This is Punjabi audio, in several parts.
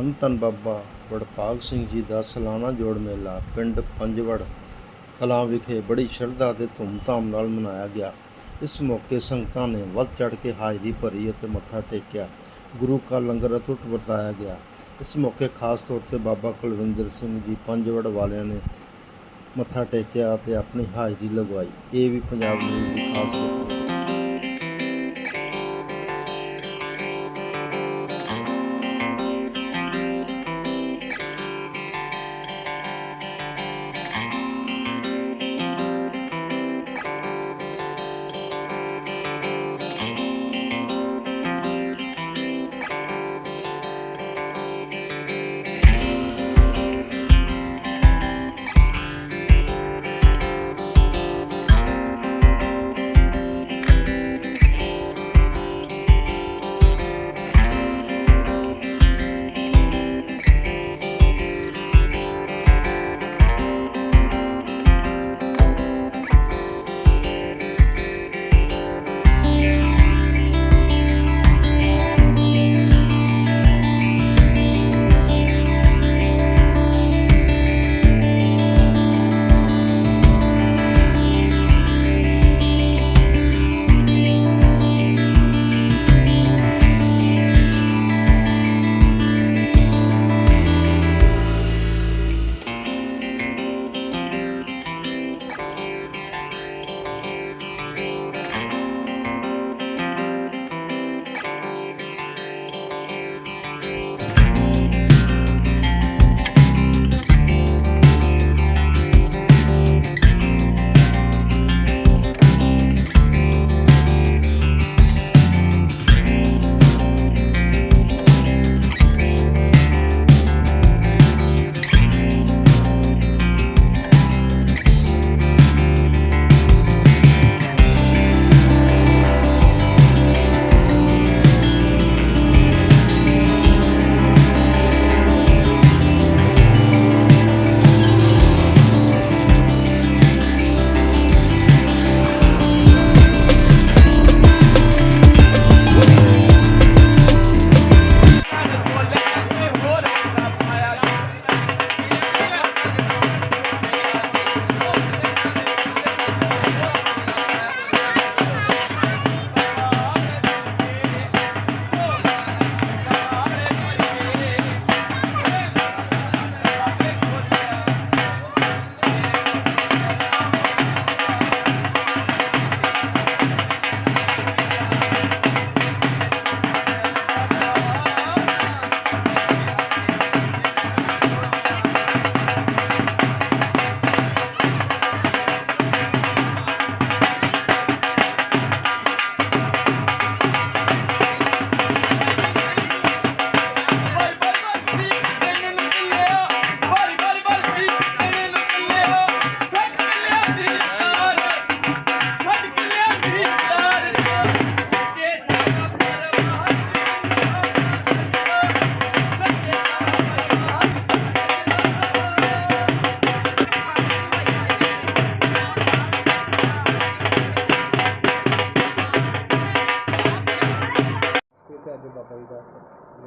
ਧੰਨ ਧੰਨ ਬਾਬਾ ਵਡਭਾਗ ਸਿੰਘ ਜੀ ਦਾ ਸਾਲਾਨਾ ਜੋੜ ਮੇਲਾ ਪਿੰਡ ਪੰਜਵੜ ਕਲਾਂ ਵਿਖੇ ਬੜੀ ਸ਼ਰਧਾ ਅਤੇ ਧੂਮਧਾਮ ਨਾਲ ਮਨਾਇਆ ਗਿਆ। ਇਸ ਮੌਕੇ ਸੰਗਤਾਂ ਨੇ ਵੱਧ ਚੜ੍ਹ ਕੇ ਹਾਜ਼ਰੀ ਭਰੀ ਅਤੇ ਮੱਥਾ ਟੇਕਿਆ। ਗੁਰੂ ਕਾ ਲੰਗਰ ਅਟੁੱਟ ਵਰਤਾਇਆ ਗਿਆ। ਇਸ ਮੌਕੇ ਖਾਸ ਤੌਰ ਤੇ ਬਾਬਾ ਕੁਲਵਿੰਦਰ ਸਿੰਘ ਜੀ ਪੰਜਵੜ ਵਾਲਿਆਂ ਨੇ ਮੱਥਾ ਟੇਕਿਆ ਅਤੇ ਆਪਣੀ ਹਾਜ਼ਰੀ ਲਗਵਾਈ। ਇਹ ਵੀ ਪੰਜਾਬ ਨੂੰ ਖਾਸ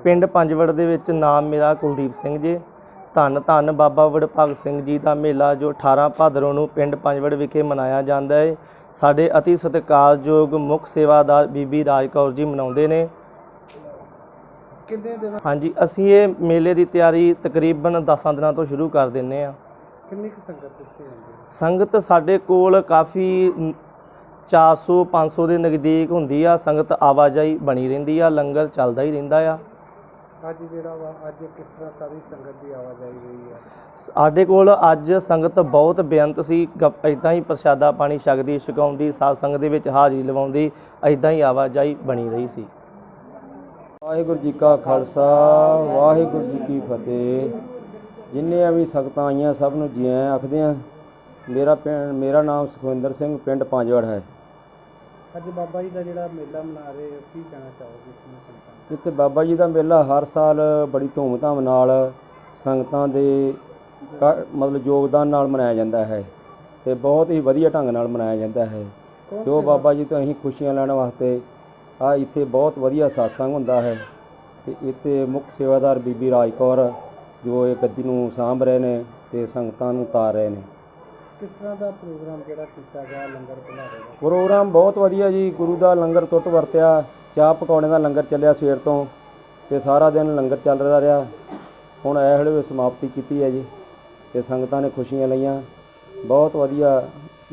ਪਿੰਡ ਪੰਜਵੜ ਦੇ ਵਿੱਚ ਨਾਮ ਮੇਰਾ ਕੁਲਦੀਪ ਸਿੰਘ ਜੀ। ਧੰਨ ਧੰਨ ਬਾਬਾ ਵਡਭਾਗ ਸਿੰਘ ਜੀ ਦਾ ਮੇਲਾ ਜੋ 18 ਭਾਦਰੋਂ ਨੂੰ ਪਿੰਡ ਪੰਜਵੜ ਵਿਖੇ ਮਨਾਇਆ ਜਾਂਦਾ ਹੈ ਸਾਡੇ ਅਤੀ ਸਤਿਕਾਰਯੋਗ ਮੁੱਖ ਸੇਵਾਦਾਰ ਬੀਬੀ ਰਾਜ ਕੌਰ ਜੀ ਮਨਾਉਂਦੇ ਨੇ। ਕਿੰਨੇ ਦਿਨ ਹਾਂਜੀ ਅਸੀਂ ਇਹ ਮੇਲੇ ਦੀ ਤਿਆਰੀ ਤਕਰੀਬਨ 10 ਦਿਨਾਂ ਤੋਂ ਸ਼ੁਰੂ ਕਰ ਦਿੰਨੇ ਆ। ਕਿੰਨੀ ਕੁ ਸੰਗਤ ਇੱਥੇ ਆਉਂਦੀ ਹੈ? ਸੰਗਤ ਸਾਡੇ ਕੋਲ ਕਾਫੀ 400 500 ਦੇ ਨਜ਼ਦੀਕ ਹੁੰਦੀ ਆ। ਸੰਗਤ ਆਵਾਜਾਈ ਬਣੀ ਰਹਿੰਦੀ ਆ ਲੰਗਰ ਚੱਲਦਾ ਹੀ ਰਹਿੰਦਾ ਆ। ਅੱਜ ਜਿਹੜਾ ਵਾ ਅੱਜ ਕਿਸ ਤਰ੍ਹਾਂ ਸਾਰੀ ਸੰਗਤ ਦੀ ਆਵਾਜਾਈ ਗਈ ਹੈ ਸਾਡੇ ਕੋਲ ਅੱਜ ਸੰਗਤ ਬਹੁਤ ਬੇਅੰਤ ਸੀ ਇਦਾਂ ਹੀ ਪ੍ਰਸ਼ਾਦਾ ਪਾਣੀ ਛਕਦੀ ਛਕਾਉਂਦੀ ਸਾਧ ਸੰਗਤ ਦੇ ਵਿੱਚ ਹਾਜ਼ਰੀ ਲਵਾਉਂਦੀ ਇਦਾਂ ਹੀ ਆਵਾਜਾਈ ਬਣੀ ਰਹੀ ਸੀ। ਵਾਹਿਗੁਰੂ ਜੀ ਕਾ ਖਾਲਸਾ ਵਾਹਿਗੁਰੂ ਜੀ ਕੀ ਫਤਿਹ। ਜਿੰਨੀਆਂ ਵੀ ਸੰਗਤਾਂ ਆਈਆਂ ਸਭ ਨੂੰ ਜੀ ਆਇਆਂ ਆਖਦੇ ਆ। ਮੇਰਾ ਪਿੰਡ ਮੇਰਾ ਨਾਮ ਸੁਖਵਿੰਦਰ ਸਿੰਘ ਪਿੰਡ ਪੰਜਵੜ ਹੈ। ਅੱਜ ਬਾਬਾ ਜੀ ਦਾ ਜਿਹੜਾ ਮੇਲਾ ਮਨਾ ਰਹੇ ਹੋ ਕੀ ਕਹਿਣਾ ਚਾਹੋਗੇ ਇਸ ਨੂੰ ਸੰਗਤਾਂ ਨੂੰ? ਇੱਥੇ ਬਾਬਾ ਜੀ ਦਾ ਮੇਲਾ ਹਰ ਸਾਲ ਬੜੀ ਧੂਮਧਾਮ ਨਾਲ ਸੰਗਤਾਂ ਦੇ ਕ- ਮਤਲਬ ਯੋਗਦਾਨ ਨਾਲ ਮਨਾਇਆ ਜਾਂਦਾ ਹੈ ਤੇ ਬਹੁਤ ਹੀ ਵਧੀਆ ਢੰਗ ਨਾਲ ਮਨਾਇਆ ਜਾਂਦਾ ਹੈ ਜੋ ਬਾਬਾ ਜੀ ਤੋਂ ਅਸੀਂ ਖੁਸ਼ੀਆਂ ਲੈਣ ਵਾਸਤੇ ਆ ਇੱਥੇ ਬਹੁਤ ਵਧੀਆ satsang ਹੁੰਦਾ ਹੈ ਤੇ ਇੱਥੇ ਮੁੱਖ ਸੇਵਾਦਾਰ ਬੀਬੀ ਰਾਜ ਕੌਰ ਜੋ ਇਹ ਗੱਦੀ ਨੂੰ ਸਾਂਭ ਰਹੇ ਨੇ ਤੇ ਸੰਗਤਾਂ ਨੂੰ ਤਾਰ ਰਹੇ ਨੇ ਕਿਸ ਤਰ੍ਹਾਂ ਦਾ ਪ੍ਰੋਗਰਾਮ ਜਿਹੜਾ ਕੀਤਾ ਗਿਆ ਲੰਗਰ ਭੰਡਾਰੇ ਦਾ? ਪ੍ਰੋਗਰਾਮ ਬਹੁਤ ਵਧੀਆ ਜੀ। ਗੁਰੂ ਦਾ ਲੰਗਰ ਟੁੱਟ ਵਰਤਿਆ। ਚਾਹ ਪਕੌੜੇ ਦਾ ਲੰਗਰ ਚੱਲਿਆ ਸਵੇਰ ਤੋਂ ਤੇ ਸਾਰਾ ਦਿਨ ਲੰਗਰ ਚੱਲਦਾ ਰਿਹਾ ਹੁਣ ਇਹ ਵੇਲੇ ਸਮਾਪਤੀ ਕੀਤੀ ਹੈ ਜੀ, ਤੇ ਸੰਗਤਾਂ ਨੇ ਖੁਸ਼ੀਆਂ ਲਈਆਂ। ਬਹੁਤ ਵਧੀਆ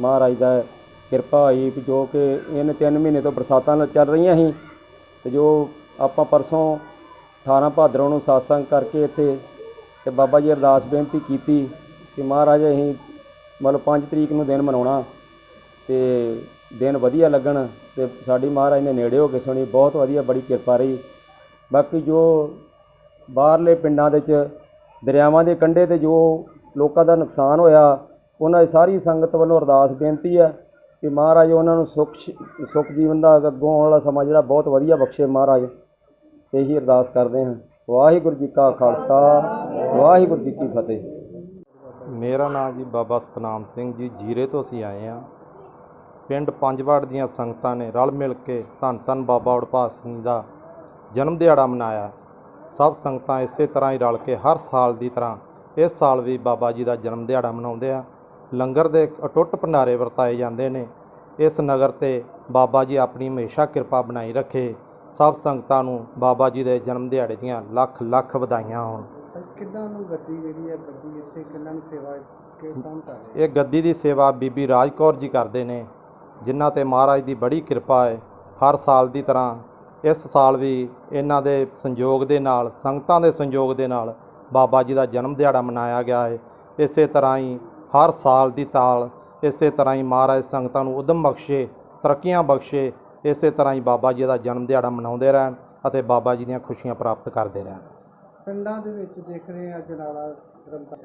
ਮਹਾਰਾਜ ਦਾ ਕਿਰਪਾ ਹੋਈ ਵੀ ਜੋ ਕਿ ਇਹਨ ਤਿੰਨ ਮਹੀਨੇ ਤੋਂ ਬਰਸਾਤਾਂ ਚੱਲ ਰਹੀਆਂ ਸੀ ਤੇ ਜੋ ਆਪਾਂ ਪਰਸੋਂ 18 ਭਾਦਰੋਂ ਨੂੰ satsang ਕਰਕੇ ਇੱਥੇ ਤੇ ਬਾਬਾ ਜੀ ਅਰਦਾਸ ਬੇਨਤੀ ਕੀਤੀ ਕਿ ਮਹਾਰਾਜ ਅਸੀਂ ਮਤਲਬ 5 ਤਰੀਕ ਨੂੰ ਦਿਨ ਮਨਾਉਣਾ ਤੇ ਦਿਨ ਵਧੀਆ ਲੱਗਣ ਤੇ ਸਾਡੀ ਮਹਾਰਾਜ ਨੇ ਨੇੜੇ ਹੋ ਕੇ ਸੁਣੀ, ਬਹੁਤ ਵਧੀਆ, ਬੜੀ ਕਿਰਪਾ ਰਹੀ। ਬਾਕੀ ਜੋ ਬਾਹਰਲੇ ਪਿੰਡਾਂ ਦੇ ਵਿੱਚ, ਦਰਿਆਵਾਂ ਦੇ ਕੰਢੇ ਤੇ ਜੋ ਲੋਕਾਂ ਦਾ ਨੁਕਸਾਨ ਹੋਇਆ, ਉਹਨਾਂ ਦੀ ਸਾਰੀ ਸੰਗਤ ਵੱਲੋਂ ਅਰਦਾਸ ਬੇਨਤੀ ਹੈ ਕਿ ਮਹਾਰਾਜ ਉਹਨਾਂ ਨੂੰ ਸੁੱਖ ਸ਼- ਸੁੱਖ ਜੀਵਨ ਦਾ ਅੱਗੋਂ ਆਉਣ ਵਾਲਾ ਸਮਾਂ ਜਿਹੜਾ ਬਹੁਤ ਵਧੀਆ ਬਖਸ਼ੇ ਮਹਾਰਾਜ। ਇਹੀ ਅਰਦਾਸ ਕਰਦੇ ਹਾਂ। ਵਾਹਿਗੁਰੂ ਜੀ ਕਾ ਖਾਲਸਾ, ਵਾਹਿਗੁਰੂ ਜੀ ਕੀ ਫਤਿਹ। ਮੇਰਾ ਨਾਮ ਜੀ ਬਾਬਾ ਸਤਨਾਮ ਸਿੰਘ ਜੀ, ਜੀਰੇ ਤੋਂ ਅਸੀਂ ਆਏ ਹਾਂ। ਪਿੰਡ ਪੰਜਵਾੜ ਦੀਆਂ ਸੰਗਤਾਂ ਨੇ ਰਲ ਮਿਲ ਕੇ ਧੰਨ ਧੰਨ ਬਾਬਾ ਵਡਭਾਗ ਸਿੰਘ ਦਾ ਜਨਮ ਦਿਹਾੜਾ ਮਨਾਇਆ। ਸਭ ਸੰਗਤਾਂ ਇਸੇ ਤਰ੍ਹਾਂ ਹੀ ਰਲ ਕੇ ਹਰ ਸਾਲ ਦੀ ਤਰ੍ਹਾਂ ਇਸ ਸਾਲ ਵੀ ਬਾਬਾ ਜੀ ਦਾ ਜਨਮ ਦਿਹਾੜਾ ਮਨਾਉਂਦੇ ਆ। ਲੰਗਰ ਦੇ ਅਟੁੱਟ ਭੰਡਾਰੇ ਵਰਤਾਏ ਜਾਂਦੇ ਨੇ। ਇਸ ਨਗਰ ਤੇ ਬਾਬਾ ਜੀ ਆਪਣੀ ਹਮੇਸ਼ਾ ਕਿਰਪਾ ਬਣਾਈ ਰੱਖੇ। ਸਭ ਸੰਗਤਾਂ ਨੂੰ ਬਾਬਾ ਜੀ ਦੇ ਜਨਮ ਦਿਹਾੜੇ ਦੀਆਂ ਲੱਖ ਲੱਖ ਵਧਾਈਆਂ ਹੋਣ। ਕਿੱਦਾਂ ਨੂੰ ਗੱਡੀ ਜਿਹੜੀ ਹੈ ਗੱਡੀ ਇੱਥੇ ਕਿੰਨਾਂ ਨੂੰ ਸੇਵਾ ਕਿ ਕੌਣ ਕਰ ਰਿਹਾ ਇਹ ਗੱਦੀ ਦੀ ਸੇਵਾ ਬੀਬੀ ਰਾਜ ਕੌਰ ਜੀ ਕਰਦੇ ਨੇ, ਜਿਨ੍ਹਾਂ ਤੇ ਮਹਾਰਾਜ ਦੀ ਬੜੀ ਕਿਰਪਾ ਹੈ। ਹਰ ਸਾਲ ਦੀ ਤਰ੍ਹਾਂ ਇਸ ਸਾਲ ਵੀ ਇਹਨਾਂ ਦੇ ਸੰਯੋਗ ਦੇ ਨਾਲ, ਸੰਗਤਾਂ ਦੇ ਸੰਯੋਗ ਦੇ ਨਾਲ ਬਾਬਾ ਜੀ ਦਾ ਜਨਮ ਦਿਹਾੜਾ ਮਨਾਇਆ ਗਿਆ ਹੈ। ਇਸੇ ਤਰ੍ਹਾਂ ਹੀ ਹਰ ਸਾਲ ਦੀ ਤਾਲ ਇਸੇ ਤਰ੍ਹਾਂ ਹੀ ਮਹਾਰਾਜ ਸੰਗਤਾਂ ਨੂੰ ਉਦਮ ਬਖਸ਼ੇ, ਤਰੱਕੀਆਂ ਬਖਸ਼ੇ, ਇਸੇ ਤਰ੍ਹਾਂ ਹੀ ਬਾਬਾ ਜੀ ਦਾ ਜਨਮ ਦਿਹਾੜਾ ਮਨਾਉਂਦੇ ਰਹਿਣ ਅਤੇ ਬਾਬਾ ਜੀ ਦੀਆਂ ਖੁਸ਼ੀਆਂ ਪ੍ਰਾਪਤ ਕਰਦੇ ਰਹਿਣ। ਪਿੰਡਾਂ ਦੇ ਵਿੱਚ ਦੇਖ ਰਹੇ ਆ ਜਨਾਲਾ ਗ੍ਰੰਥਾਂ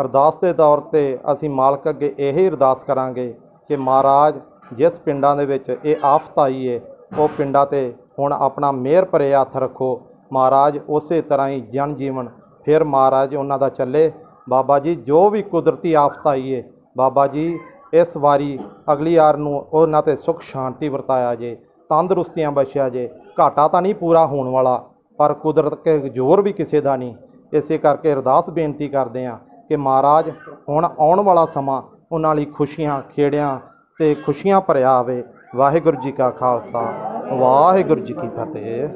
ਅਰਦਾਸ ਦੇ ਤੌਰ ਤੇ ਅਸੀਂ ਮਾਲਕ ਅੱਗੇ ਇਹੀ ਅਰਦਾਸ ਕਰਾਂਗੇ ਕਿ ਮਹਾਰਾਜ ਜਿਸ ਪਿੰਡਾਂ ਦੇ ਵਿੱਚ ਇਹ ਆਫਤ ਆਈ ਏ, ਉਹ ਪਿੰਡਾਂ ਤੇ ਹੁਣ ਆਪਣਾ ਮਿਹਰ ਭਰੇ ਹੱਥ ਰੱਖੋ। ਮਹਾਰਾਜ ਉਸੇ ਤਰ੍ਹਾਂ ਹੀ ਜਨ ਜੀਵਨ ਫਿਰ ਮਹਾਰਾਜ ਉਹਨਾਂ ਦਾ ਚੱਲੇ। ਬਾਬਾ ਜੀ, ਜੋ ਵੀ ਕੁਦਰਤੀ ਆਫਤ ਆਈ ਏ, ਬਾਬਾ ਜੀ, ਇਸ ਵਾਰੀ ਅਗਲੀ ਵਾਰ ਨੂੰ ਉਹਨਾਂ ਤੇ ਸੁਖ ਸ਼ਾਂਤੀ ਵਰਤਾਇਆ ਜੇ, ਤੰਦਰੁਸਤੀਆਂ ਬਖਸ਼ਿਆ ਜੇ। ਘਾਟਾ ਤਾਂ ਨਹੀਂ ਪੂਰਾ ਹੋਣ ਵਾਲਾ। ਪਰ ਕੁਦਰਤ ਕੇ ਜ਼ੋਰ ਵੀ ਕਿਸੇ ਦਾ ਨਹੀਂ। ਇਸੇ ਕਰਕੇ ਅਰਦਾਸ ਬੇਨਤੀ ਕਰਦੇ ਹਾਂ ਕਿ ਮਹਾਰਾਜ ਹੁਣ ਆਉਣ ਵਾਲਾ ਸਮਾਂ ਉਹਨਾਂ ਲਈ ਖੁਸ਼ੀਆਂ, ਖੇੜਿਆਂ ਤੇ ਖੁਸ਼ੀਆਂ ਭਰਿਆ ਆਵੇ। ਵਾਹਿਗੁਰੂ ਜੀ ਕਾ ਖਾਲਸਾ, ਵਾਹਿਗੁਰੂ ਜੀ ਕੀ ਫਤਿਹ।